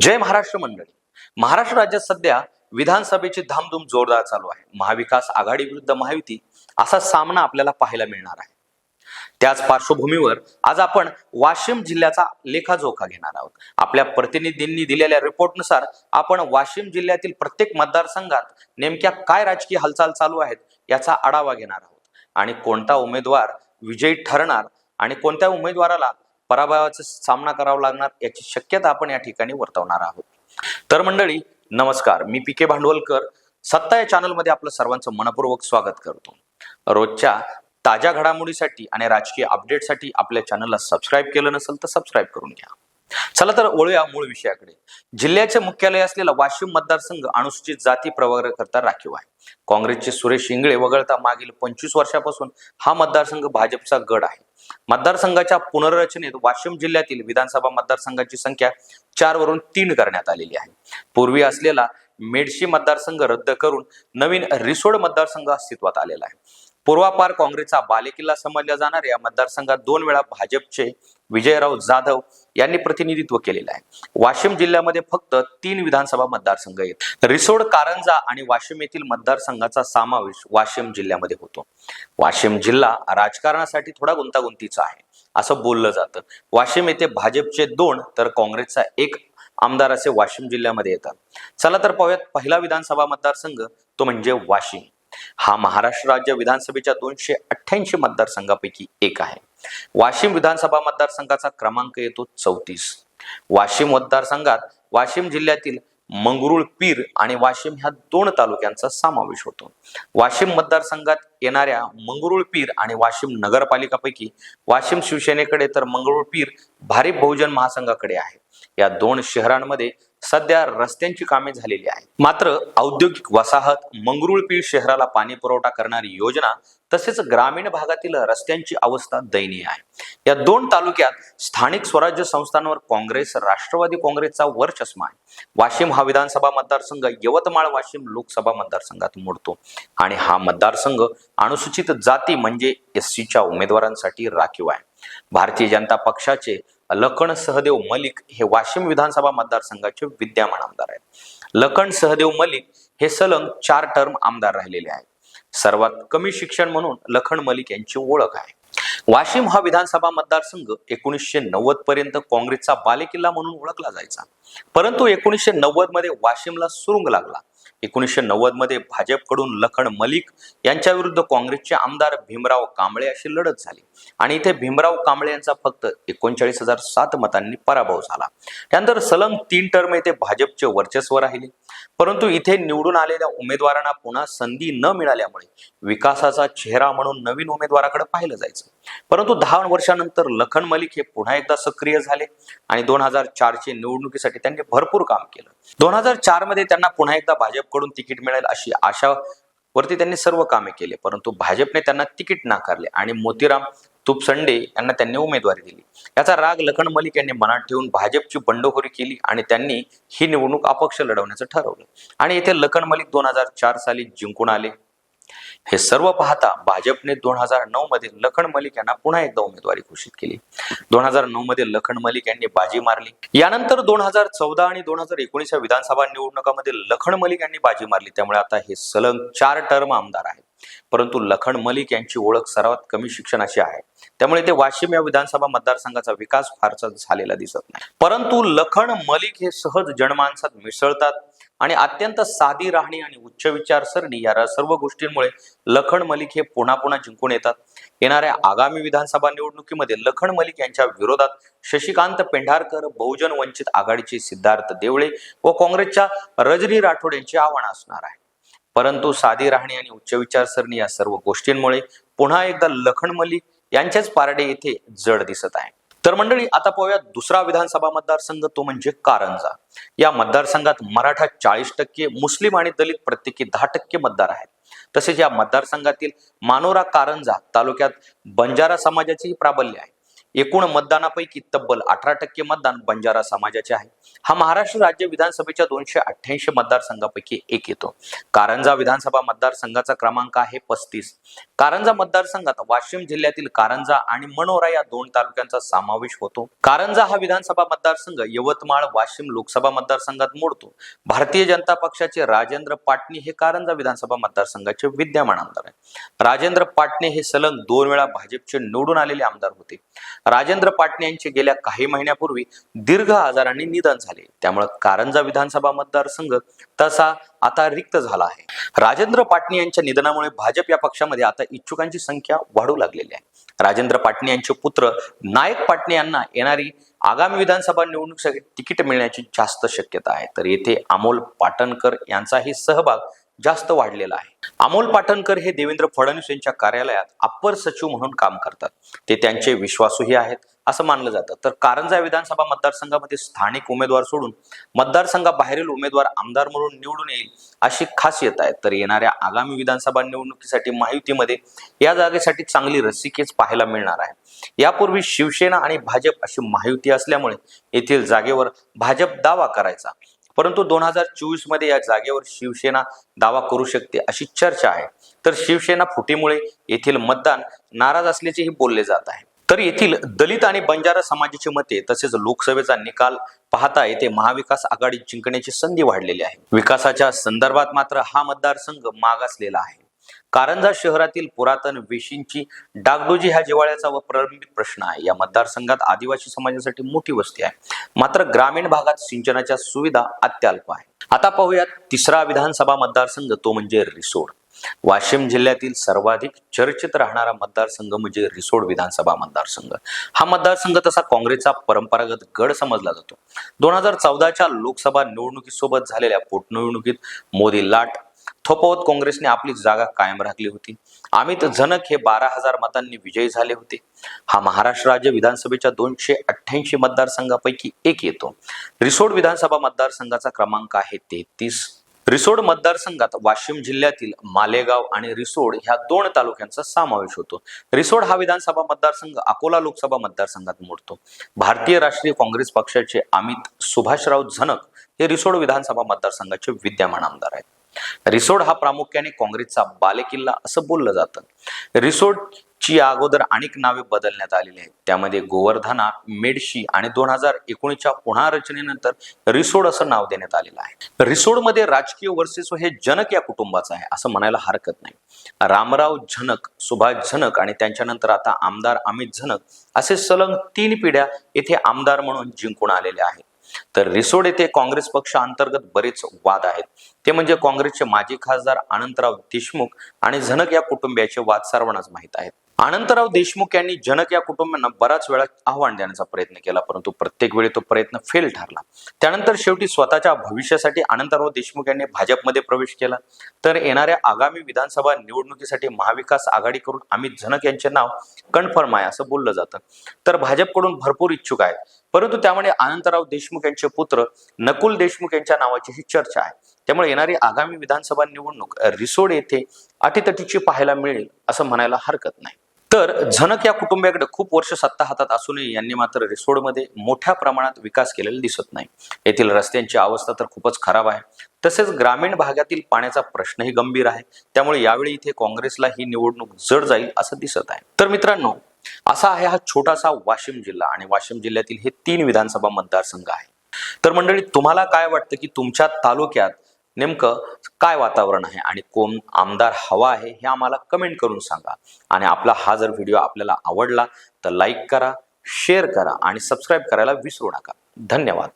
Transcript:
जय महाराष्ट्र मंडळी. महाराष्ट्र राज्यात सध्या विधानसभेची धामधूम जोरदार चालू आहे. महाविकास आघाडी विरुद्ध महायुती असा सामना आपल्याला पाहायला मिळणार आहे. त्याच पार्श्वभूमीवर आज आपण वाशिम जिल्ह्याचा लेखाजोखा घेणार आहोत. आपल्या प्रतिनिधींनी दिलेल्या रिपोर्टनुसार आपण वाशिम जिल्ह्यातील प्रत्येक मतदारसंघात नेमक्या काय राजकीय हालचाल चालू आहेत याचा आढावा घेणार आहोत. आणि कोणता उमेदवार विजयी ठरणार आणि कोणत्या उमेदवाराला पराभवाचा सामना करावा लागणार याची शक्यता आपण या ठिकाणी वर्तवणार आहोत. तर मंडळी नमस्कार. मी पी के भांडवलकर. सत्ता या चॅनलमध्ये आपलं सर्वांचं मनपूर्वक स्वागत करतो. रोजच्या ताज्या घडामोडीसाठी आणि राजकीय अपडेटसाठी आपल्या चॅनलला सबस्क्राईब केलं नसेल तर सबस्क्राईब करून घ्या. चला तर वळूया मूळ विषयाकडे. जिल्ह्याचे मुख्यालय असलेला वाशिम मतदारसंघ अनुसूचित जाती करता राखीव आहे. काँग्रेसचे सुरेश इंगळे वगळता मागील पंचवीस वर्षापासून हा मतदारसंघ भाजपचा गड आहे. मतदारसंघाच्या पुनर्रचनेत वाशिम जिल्ह्यातील विधानसभा मतदारसंघाची संख्या चार वरून तीन करण्यात आलेली आहे. पूर्वी असलेला मेडशी मतदारसंघ रद्द करून नवीन रिसोड मतदारसंघ अस्तित्वात आलेला आहे. पूर्वापार काँग्रेसचा बालेकिल्ला समजल्या जाणाऱ्या या मतदारसंघात दोन वेळा भाजपचे विजयराव जाधव यांनी प्रतिनिधित्व केलेलं आहे. वाशिम जिल्ह्यामध्ये फक्त तीन विधानसभा मतदारसंघ आहेत. रिसोड कारंजा आणि वाशिम येथील मतदारसंघाचा समावेश वाशिम जिल्ह्यामध्ये होतो. वाशिम जिल्हा राजकारणासाठी थोडा गुंतागुंतीचा आहे असं बोललं जातं. वाशिम येथे भाजपचे दोन तर काँग्रेसचा एक आमदार असे वाशिम जिल्ह्यामध्ये येतात. चला तर पाहूयात पहिला विधानसभा मतदारसंघ तो म्हणजे वाशिम. हा महाराष्ट्र राज्य विधानसभेच्या दोनशे अठ्ठ्याऐंशी मतदारसंघापैकी एक आहे. वाशिम विधानसभा मतदारसंघाचा क्रमांक येतो चौतीस. वाशिम मतदारसंघात वाशिम जिल्ह्यातील मंगरुळ पीर आणि वाशिम ह्या दोन तालुक्यांचा समावेश होतो. वाशिम मतदारसंघात येणाऱ्या मंगरुळ पीर आणि वाशिम नगरपालिकापैकी वाशिम शिवसेनेकडे तर मंगरुळ पीर भारिप बहुजन महासंघाकडे आहे. या दोन शहरांमध्ये सध्या रस्त्यांची कामे झालेली आहेत. मात्र औद्योगिक वसाहत मंगरुळपीर शहराला पाणी पुरवठा करणारी योजना तसेच ग्रामीण भागातील रस्त्यांची अवस्था दयनीय आहे. या दोन तालुक्यात स्थानिक स्वराज्य संस्थांवर काँग्रेस राष्ट्रवादी काँग्रेसचा वर्चस्व आहे. वाशिम हा विधानसभा मतदारसंघ यवतमाळ वाशिम लोकसभा मतदारसंघात मोडतो. आणि हा मतदारसंघ अनुसूचित जाती म्हणजे एस सीच्या उमेदवारांसाठी राखीव आहे. भारतीय जनता पक्षाचे लखन सहदेव मलिक हे वाशिम विधानसभा मतदारसंघाचे विद्यमान आमदार आहेत. लखन सहदेव मलिक हे सलग चार टर्म आमदार राहिलेले आहेत. सर्वात कमी शिक्षण म्हणून लखन मलिक यांची ओळख आहे. वाशिम हा विधानसभा मतदारसंघ एकोणीसशे नव्वद पर्यंत काँग्रेसचा बालेकिल्ला म्हणून ओळखला जायचा. परंतु एकोणीसशे नव्वदमध्ये वाशिमला सुरुंग लागला. एकोणीसशे नव्वदमध्ये भाजपकडून लखन मलिक यांच्याविरुद्ध काँग्रेसचे आमदार भीमराव कांबळे अशी लढत झाली. आणि इथे भीमराव कांबळे यांचा फक्त एकोणचाळीस हजार सात मतांनी पराभव झाला. त्यानंतर सलंग तीन टर्म येथे भाजपचे वर्चस्व राहिले. परंतु इथे निवडून आलेल्या उमेदवारांना पुन्हा संधी न मिळाल्यामुळे विकासाचा चेहरा म्हणून नवीन उमेदवाराकडे पाहिलं जायचं. परंतु दहा वर्षानंतर लखन मलिक हे पुन्हा एकदा सक्रिय झाले आणि दोन हजार चारचे निवडणुकीसाठी त्यांनी भरपूर काम केलं. दोन हजार चारमध्ये त्यांना पुन्हा एकदा भाजप भाजपकडून तिकीट मिळेल अशी आशा वरती त्यांनी सर्व कामे केले. परंतु भाजपने त्यांना तिकीट नाकारले आणि मोतीराम तुपसंडे यांना त्यांनी उमेदवारी दिली. याचा राग लखन मलिक यांनी मनात ठेवून भाजपची बंडखोरी केली आणि त्यांनी ही निवडणूक अपक्ष लढवण्याचं ठरवलं. आणि येथे लखन मलिक दोन हजार चार साली जिंकून आले. हे सर्व पाहता भाजपने दोन हजार नऊ मध्ये लखन मलिक यांना पुन्हा एकदा उमेदवारी घोषित केली. दोन हजार नऊ मध्ये लखन मलिक यांनी बाजी मारली. यानंतर दोन हजार चौदा आणि दोन हजार एकोणीस या विधानसभा निवडणुकामध्ये लखन मलिक यांनी बाजी मारली. त्यामुळे आता हे सलग चार टर्म आमदार आहेत. परंतु लखन मलिक यांची ओळख सर्वात कमी शिक्षणाची आहे. त्यामुळे ते वाशिम या विधानसभा मतदारसंघाचा विकास फारसा झालेला दिसत नाही. परंतु लखन मलिक हे सहज जनमानसात मिसळतात. आणि अत्यंत साधी राहणी आणि उच्च विचारसरणी या सर्व गोष्टींमुळे लखन मलिक हे पुन्हा पुन्हा जिंकून येतात. येणाऱ्या आगामी विधानसभा निवडणुकीमध्ये लखन मलिक यांच्या विरोधात शशिकांत पेंढारकर बहुजन वंचित आघाडीचे सिद्धार्थ देवळे व काँग्रेसच्या रजनी राठोड यांची आव्हान असणार आहे परंतु साधी राहणी आणि उच्च विचारसरणी या सर्व गोष्टींमुळे पुन्हा एकदा लखन मलिक यांच्याच पारडे येथे जड दिसत आहे तर मंडळी आता पाहूया दुसरा विधानसभा मतदारसंघ तो म्हणजे कारंजा. या मतदारसंघात मराठा चाळीस टक्के मुस्लिम आणि दलित प्रत्येकी दहा टक्के मतदार आहेत. तसेच या मतदारसंघातील मानोरा कारंजा तालुक्यात बंजारा समाजाचेही प्राबल्य आहे. एकूण मतदानापैकी तब्बल अठरा टक्के मतदान बंजारा समाजाचे आहे. हा महाराष्ट्र राज्य विधानसभेच्या दोनशे अठ्ठ्याऐंशी मतदारसंघापैकी एक येतो. कारंजा विधानसभा मतदारसंघाचा क्रमांक आहे पस्तीस. कारंजा मतदारसंघात वाशिम जिल्ह्यातील कारंजा आणि मनोरा या दोन तालुक्यांचा समावेश होतो. कारंजा हा विधानसभा मतदारसंघ यवतमाळ वाशिम लोकसभा मतदारसंघात मोडतो. भारतीय जनता पक्षाचे राजेंद्र पाटणी हे कारंजा विधानसभा मतदारसंघाचे विद्यमान आमदार आहे राजेंद्र पाटणे हे सलग दोन वेळा भाजपचे निवडून आलेले आमदार होते. राजेंद्र पाटणे यांचे गेल्या काही महिन्यापूर्वी दीर्घ आजाराने निधन झाले. त्यामुळे कारंजा विधानसभा मतदारसंघ तसा आता रिक्त झाला आहे. राजेंद्र पाटणे यांच्या निधनामुळे भाजप या पक्षामध्ये आता इच्छुकांची संख्या वाढू लागलेली आहे. राजेंद्र पाटणे यांचे पुत्र नायक पाटणे यांना येणारी आगामी विधानसभा निवडणुकीसाठी तिकीट मिळण्याची जास्त शक्यता आहे. तर येथे अमोल पाटणकर यांचाही सहभाग जास्त वाढलेला आहे. अमोल पाटणकर हे देवेंद्र फडणवीस यांच्या कार्यालयात अप्पर सचिव म्हणून काम करतात. ते त्यांचे विश्वासूही आहेत असं मानलं जातं. तर कारंजा विधानसभा मतदारसंघामध्ये स्थानिक उमेदवार सोडून मतदारसंघाबाहेरील उमेदवार आमदार म्हणून निवडून येईल अशी खासियत आहे. तर येणाऱ्या आगामी विधानसभा निवडणुकीसाठी महायुतीमध्ये या जागेसाठी चांगली रसिकेच पाहायला मिळणार आहे. यापूर्वी शिवसेना आणि भाजप अशी महायुती असल्यामुळे येथील जागेवर भाजप दावा करायचा. परंतु दोन हजार चोवीसमध्ये या जागेवर शिवसेना दावा करू शकते अशी चर्चा आहे. तर शिवसेना फुटीमुळे येथील मतदान नाराज असल्याचेही बोलले जात आहे. तर येथील दलित आणि बंजारा समाजाची मते तसेच लोकसभेचा निकाल पाहता येथे महाविकास आघाडी जिंकण्याची संधी वाढलेली आहे. विकासाच्या संदर्भात मात्र हा मतदारसंघ मागासलेला आहे. कारंजा शहरातील पुरातन वेशींची डागडोजी हा जिवाळ्याचा व प्रलंबित प्रश्न आहे. या मतदारसंघात आदिवासी समाजासाठी मोठी वस्ती आहे. मात्र ग्रामीण भागात सिंचनाच्या सुविधा अत्यल्प आहे. आता पाहूयात तिसरा विधानसभा मतदारसंघ तो म्हणजे रिसोड. वाशिम जिल्ह्यातील सर्वाधिक चर्चित राहणारा मतदारसंघ म्हणजे रिसोड विधानसभा मतदारसंघ. हा मतदारसंघ तसा काँग्रेसचा परंपरागत गड समजला जातो. दोन हजार चौदाच्या लोकसभा निवडणुकीसोबत झालेल्या पोटनिवडणुकीत मोदी लाट थोपवत काँग्रेसने आपली जागा कायम राखली होती. अमित झनक हे बारा हजार मतांनी विजयी झाले होते. हा महाराष्ट्र राज्य विधानसभेच्या दोनशे अठ्ठ्याऐंशी मतदारसंघापैकी एक येतो. रिसोड विधानसभा मतदारसंघाचा क्रमांक आहे तेहतीस. रिसोड मतदारसंघात वाशिम जिल्ह्यातील मालेगाव आणि रिसोड ह्या दोन तालुक्यांचा समावेश होतो. रिसोड हा विधानसभा मतदारसंघ अकोला लोकसभा मतदारसंघात मोडतो. भारतीय राष्ट्रीय काँग्रेस पक्षाचे अमित सुभाषराव झनक हे रिसोड विधानसभा मतदारसंघाचे विद्यमान आमदार आहेत. रिसोड हा प्रामुख्याने काँग्रेसचा बालेकिल्ला असं बोललं जातं. रिसोडची अगोदर अनेक नावे बदलण्यात आलेली आहेत. त्यामध्ये गोवर्धना मेडशी आणि दोन हजार एकोणीसच्या पुनर्रचनेनंतर रिसोड असं नाव देण्यात आलेलं आहे. रिसोडमध्ये राजकीय वर्चस्व हे जनक या कुटुंबाचं आहे असं म्हणायला हरकत नाही. रामराव झनक सुभाष झनक आणि त्यांच्यानंतर आता आमदार अमित झनक असे सलग तीन पिढ्या येथे आमदार म्हणून जिंकून आलेले आहेत. तर रिसोड येथे काँग्रेस पक्ष अंतर्गत बरेच वाद आहेत. ते म्हणजे काँग्रेसचे माजी खासदार अनंतराव देशमुख आणि झनक या कुटुंबियाचे वाद सर्वांनाच माहीत आहेत. अनंतराव देशमुख यांनी जनक या कुटुंबांना बराच वेळा आव्हान देण्याचा प्रयत्न केला परंतु प्रत्येक वेळी तो प्रयत्न फेल ठरला. त्यानंतर शेवटी स्वतःच्या भविष्यासाठी अनंतराव देशमुख यांनी भाजपमध्ये प्रवेश केला. तर येणाऱ्या आगामी विधानसभा निवडणुकीसाठी महाविकास आघाडी करून अमित जनक यांचे नाव कन्फर्म आहे असं बोललं जातं. तर भाजपकडून भरपूर इच्छुक आहेत. परंतु त्यामुळे अनंतराव देशमुख यांचे पुत्र नकुल देशमुख यांच्या नावाची ही चर्चा आहे. त्यामुळे येणारी आगामी विधानसभा निवडणूक रिसोड येथे अटीतटीची पाहायला मिळेल असं म्हणायला हरकत नाही. तर झनक या कुटुंबियाकडे खूप वर्ष सत्ता हातात असूनही यांनी मात्र रिसोडमध्ये मोठ्या प्रमाणात विकास केलेला दिसत नाही. येथील रस्त्यांची अवस्था तर खूपच खराब आहे. तसेच ग्रामीण भागातील पाण्याचा प्रश्नही गंभीर आहे. त्यामुळे यावेळी इथे काँग्रेसला ही निवडणूक जड जाईल असं दिसत आहे. तर मित्रांनो असा आहे हा छोटासा वाशिम जिल्हा आणि वाशिम जिल्ह्यातील हे तीन विधानसभा मतदारसंघ आहे तर मंडळी तुम्हाला काय वाटतं की तुमच्या तालुक्यात नेमकं काय वातावरण आहे आणि कोण आमदार हवा आहे हे आम्हाला कमेंट करून सांगा. आणि आपला हा जर व्हिडिओ आपल्याला आवडला तर लाईक करा शेअर करा आणि सबस्क्राईब करायला विसरू नका. धन्यवाद.